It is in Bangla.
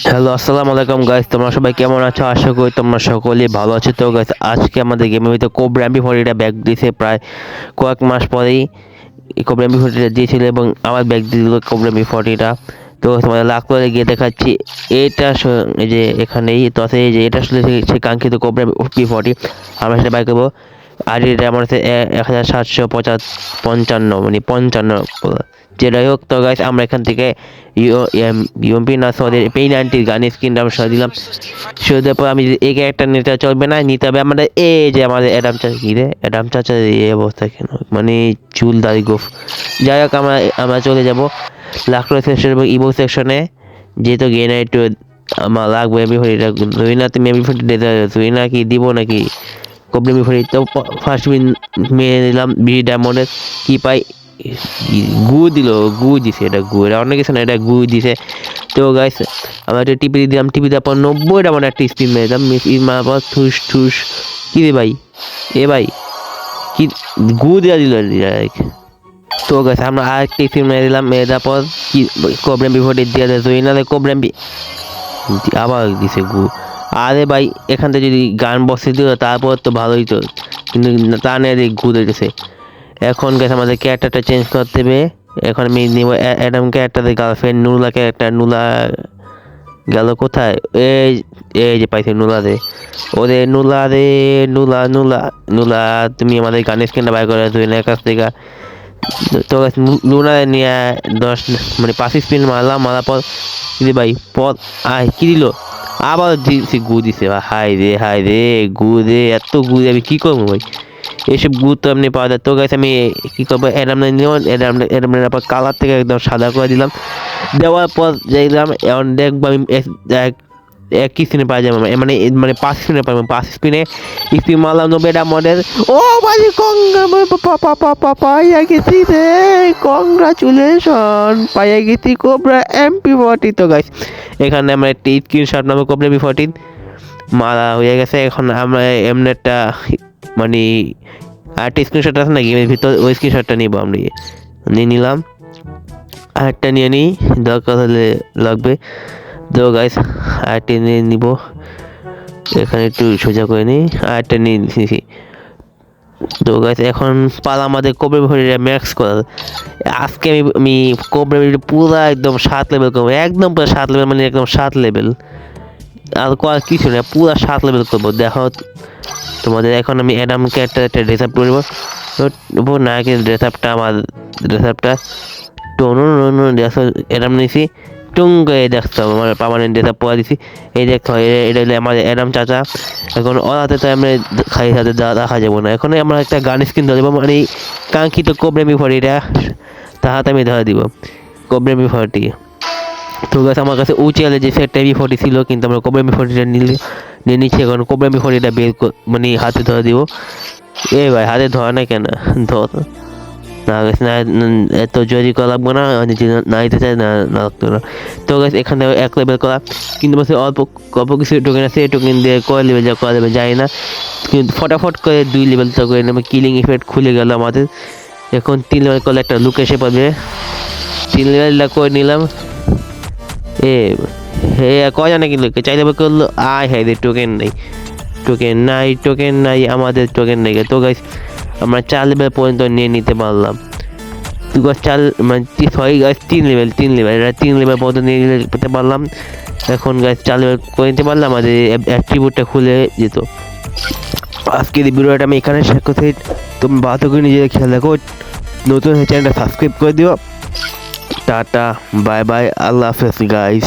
হ্যালো, আসসালামু আলাইকুম গাইস তোমরা সবাই কেমন আছো? আশা করি তোমরা সকলেই ভালো আছো। তো গাইস আজকে আমাদের গেমের ভিতরে কোবরাম্বি ফরিটা ব্যাগ দিয়েছে প্রায় কয়েক মাস পরেই। কোবরাম্বি ফরিটা দিয়েছিল এবং আমার ব্যাগ দিয়ে দিল কোবরাম্বি ফরিটা তো, তোমাদের লাখ করে গিয়ে দেখাচ্ছি। এটা যে এখানেই, তো এই যে, এটা আসলে সেই কাঙ্ক্ষিত কোবরাম্বি ফর্টি আমরা সেটা বাই করব। আর এটা আমার এ- এক হাজার সাতশো পঁচা পঞ্চান্ন মানে পঞ্চান্ন যেটাই হোক, তো গাইস আমরা এখান থেকে ইউএমপি না সরি পেইন আন্টির গান স্ক্রিনটা আমরা সরিয়ে দিলাম। দেওয়ার পর আমি এই ক্যারেক্টার নিতে চলবে না, নিতে হবে আমাদের এই যে আমাদের অ্যাডাম চাচা রে? অ্যাডাম চাচা এই অবস্থা কেন? মানে চুল দাড়ি গোফ। যাই হোক, আমরা আমরা চলে যাব লাকড়ো সেকশন এবং ইভো সেকশনে যেহেতু গেনে একটু, আমার লাগবে এমবি ফোরটিটা তুই না এমবি ফোরটি দিতে তুই না কি দিব নাকি? এমবি ফোরটি তো ফার্স্ট মিন মেরে নিলাম বি ডায়মন্ডের কি পাই গু দিল, গু দিছে, এটা গু, এটা অনেক কিছু না, এটা গু দিছে। তো গাইস আমরা একটা টিপি দিলাম টিপি দেওয়ার পর নব্বইটা মানে একটা স্পিন মেরে দিলাম স্পিন মারার পর ঠুস ঠুস। কি রে ভাই? এ ভাই, কি গু দেওয়া দিল তো গাছ আমরা আর একটা স্পিন মেরে দিলাম, মেরে দেওয়ার পর কি কোবরাম বিফোর্টে দিয়ে দেয় নাহলে কোবরাম বি আবার দিছে গু। আরে ভাই, এখান থেকে যদি গান বসে দিল তারপর তো ভালোই তো। কিন্তু তা নিয়ে গু দিতেছে এখন গেছে আমাদের ক্যারেক্টারটা চেঞ্জ করতে হবে। এখন আমি নিব অ্যা- অ্যাডাম ক্যারেক্টারের গার্লফ্রেন্ড নুলা ক্যারেক্টার নুলা গেল কোথায়? এই এই যে পাইছে নুলা রে ওরে নুলা রে নুলা নুলা নুলা তুমি আমাদের গানের স্ক্রিনটা বাই করে তুই কাছ থেকে। তো লুনা নিয়ে দশ মানে পাঁচ স্পিন মারলাম, মারার পর দিদি ভাই, পর, আয়, কি দিল? আবার দিয়েছি গু দিছে হাই রে হাই রে, গু রে, এত গু রে, আমি কী করব ভাই? এসব গু তো আপনি পাওয়া যায়। তো গাছ আমি কী করব? অ্যাডাম নিলাম অ্যাডাম অ্যাডাম নেওয়ার পর কালার থেকে একদম সাদা করে দিলাম। দেওয়ার পর দেখলাম এখন দেখব আমি এক- এক- এক স্পিনে পাওয়া যাবে মানে মানে পাঁচ স্পিনে পাবো পাঁচ স্পিনে মারলাম নব্বইটা মডেল ও কংগ্রা পাইয়া গেছি রে কংগ্রাচুলেশন পাইয়া গেছি কোবরা এমপি ফর্টি তো গাইস এখানে আমরা একটি স্ক্রিনশট নামে কোবরা এমপি ফর্টিন মারা হয়ে গেছে, এখন আমরা এমনি একটা মানে আরেকটা স্ক্রিনশট আছে না গেমের ভিতর ওই স্ক্রিনশটটা নিব আমরা। নিয়ে নিলাম। আরেকটা নিয়ে নিই, দরকার হলে লাগবে। তো গাইস আরেকটা নিয়ে নিব। এখানে একটু সোজা করে নিই, আরেকটা নিয়ে নিয়েছি তো গাইস এখন পালা আমাদের কোবরে ম্যাক্স করার আজকে আমি আমি কোবরে পুরো একদম সাত লেভেল করব। একদম পুরো সাত লেভেল মানে একদম সাত লেভেল আর করার কিছু না, পুরো সাত লেভেল করব। দেখো, তোমাদের এখন আমি অ্যাডাম ক্যারেক্টার একটা ড্রেস আপ করব তো নায়কের ড্রেস আপটা আমার ড্রেস আপটা টোনো অ্যাডাম নিয়েছি টুং করে হবে আমার পার্মানেন্ট ড্রেস আপ দিছি, এই হয় এটা হলো আমার অ্যাডাম চাচা। এখন ওর হাতে তো আমরা খাই হাতে দা- রাখা যাব না। এখন আমরা একটা গান স্ক্রিন ধরে মানে কাঙ্ক্ষিত কোবরেমি ফটিটা তার হাতে আমি ধরে দিব কোবরেমি ফটি তো গাছ আমার কাছে উচিয়ালে যে সেটটা বি ফর্টি ছিল, কিন্তু আমরা কোবরামি ফর্টিটা নিলে নিয়ে নিচ্ছি, এখন কোবরামি ফর্টিটা বের মানে হাতে ধরে দিব। এ ভাই, হাতে ধরে না কেন? ধর। না গাছ না এত জরি করা লাগবে না আমি যদি না দিতে চাই না না লাগতো না। তো গাছ এখানে এক লেভেল করা। কিন্তু বসে অল্প অল্প কিছু টোকেন আছে টোকেন দিয়ে কয় লেভেল যা করা লেভেল যায় না। কিন্তু ফটাফট করে দুই লেভেল তো করে নেবে। কিলিং ইফেক্ট খুলে গেল আমাদের। এখন তিন লেভেল করলে একটা লুক এসে পাবে। তিন লেভেলটা করে নিলাম। এ, হে, কয় জানে কি লোকে? চাইলে বা করল, আয় হ্যাঁ টোকেন নেই। টোকেন নাই টোকেন নাই, আমাদের টোকেন নেই। তো গাইস আমরা চার লেভেল পর্যন্ত নিয়ে নিতে পারলাম। তুই গাছ চার মানে ছয় গাছ তিন লেভেল তিন লেভেল এটা তিন লেভেল পর্যন্ত নিয়ে নিতে পারলাম। এখন গাছ চার লেভেল করে নিতে পারলাম আমাদের অ্যাট্রিবিউটটা খুলে যেত। আজকের এই ভিডিওটা আমি এখানে শেষ করতে তুমি বাতো করে নিজেদের খেয়াল রাখো। নতুন চ্যানেলটা সাবস্ক্রাইব করে দিও। টাটা বাই বাই আল্লাহ হাফেজ গাইস